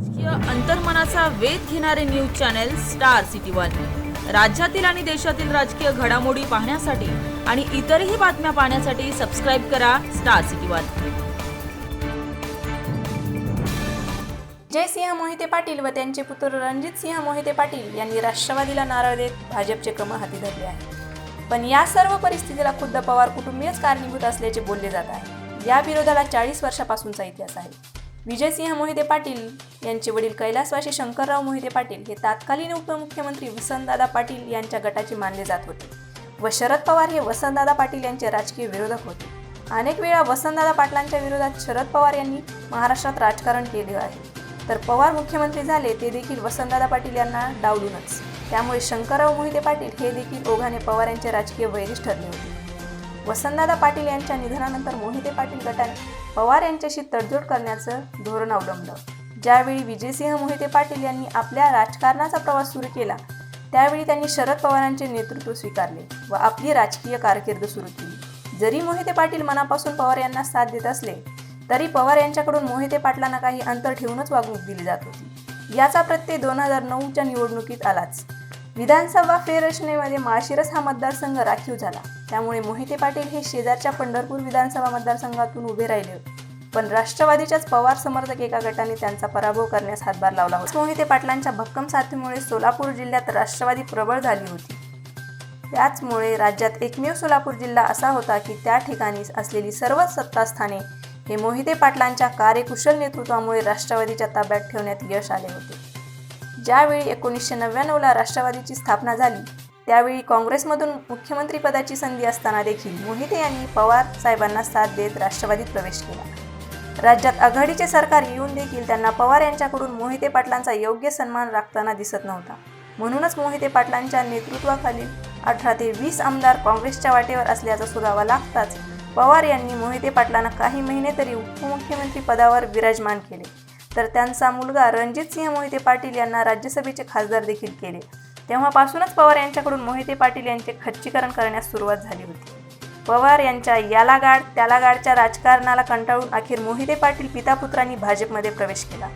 राजकीय अंतर्मनाचा वेध घेणारे news channel Star City One. राज्यातील आणि देशातील राजकीय घडामोडी पाहण्यासाठी आणि इतरही बातम्या पाहण्यासाठी सबस्क्राईब करा Star City One. Jaysingh Mohite Patil व त्यांचे पुत्र रणजित सिंह मोहिते पाटील यांनी राष्ट्रवादीला नारळ देत भाजपचे क्रम हाती धरले आहे. पण या सर्व परिस्थितीला खुद्द पवार कुटुंबीयच कारणीभूत असल्याचे बोलले जात आहे. या विरोधाला चाळीस वर्षापासूनचा इतिहास आहे. विजयसिंह मोहिते पाटील यांचे वडील कैलासवासी शंकरराव मोहिते पाटील हे तत्कालीन उपमुख्यमंत्री वसंतदादा पाटील यांच्या गटाचे मानले जात होते व शरद पवार हे वसंतदादा पाटील यांचे राजकीय विरोधक होते. अनेक वेळा वसंतदादा पाटलांच्या विरोधात शरद पवार यांनी महाराष्ट्रात राजकारण केले आहे. तर पवार मुख्यमंत्री झाले ते देखील वसंतदादा पाटील यांना डावलूनच. त्यामुळे शंकरराव मोहिते पाटील हे देखील ओघाने पवार यांचे राजकीय वैरिष्ठ ठरले होते. वसंतदादा पाटील यांच्या निधनानंतर मोहिते पाटील गटाने पवार यांच्याशी तडजोड करण्याचं धोरण अवलंबलं. ज्यावेळी विजयसिंह मोहिते पाटील यांनी आपल्या राजकारणाचा प्रवास सुरू केला त्यावेळी त्यांनी शरद पवारांचे नेतृत्व स्वीकारले व आपली राजकीय कारकीर्द सुरू केली. जरी मोहिते पाटील मनापासून पवार यांना साथ देत असले तरी पवार यांच्याकडून मोहिते पाटलांना काही अंतर ठेवूनच वागणूक दिली जात होती. याचा प्रत्यय दोन हजार नऊच्या निवडणुकीत आलाच. विधानसभा फेररचनेमध्ये माळशिरस हा मतदारसंघ राखीव झाला. त्यामुळे मोहिते पाटील हे शेजारच्या पंढरपूर विधानसभा मतदारसंघातून उभे राहिले. होते पण राष्ट्रवादीच्याच पवार समर्थक एका गटाने त्यांचा पराभव करण्यास हातभार लावला होता. मोहिते पाटलांच्या भक्कम साथीमुळे सोलापूर जिल्ह्यात राष्ट्रवादी प्रबळ झाली होती. त्याचमुळे राज्यात एकमेव सोलापूर जिल्हा असा होता की त्या ठिकाणी असलेली सर्वच सत्तास्थाने हे मोहिते पाटलांच्या कार्यकुशल नेतृत्वामुळे राष्ट्रवादीच्या ताब्यात ठेवण्यात यश आले होते. ज्यावेळी एकोणीसशे नव्याण्णवला राष्ट्रवादीची स्थापना झाली त्यावेळी काँग्रेसमधून मुख्यमंत्रीपदाची संधी असताना देखील मोहिते यांनी पवार साहेबांना साथ देत राष्ट्रवादीत प्रवेश केला. राज्यात आघाडीचे सरकार येऊन देखील त्यांना पवार यांच्याकडून मोहिते पाटलांचा योग्य सन्मान राखताना दिसत नव्हता. म्हणूनच मोहिते पाटलांच्या नेतृत्वाखालील अठरा ते वीस आमदार काँग्रेसच्या वाटेवर असल्याचा सुगावा लागताच पवार यांनी मोहिते पाटलांना काही महिने तरी उपमुख्यमंत्री पदावर विराजमान केले. तर त्यांचा मुलगा रणजित सिंह मोहिते पाटील यांना राज्यसभेचे खासदार देखील केले. तेव्हापासूनच पवार यांच्याकडून मोहिते पाटील यांचे खच्चीकरण करण्यास सुरुवात झाली होती. पवार यांच्या याला गाड त्याला गाडच्या राजकारणाला कंटाळून अखेर मोहिते पाटील पितापुत्रांनी भाजपमध्ये प्रवेश केला.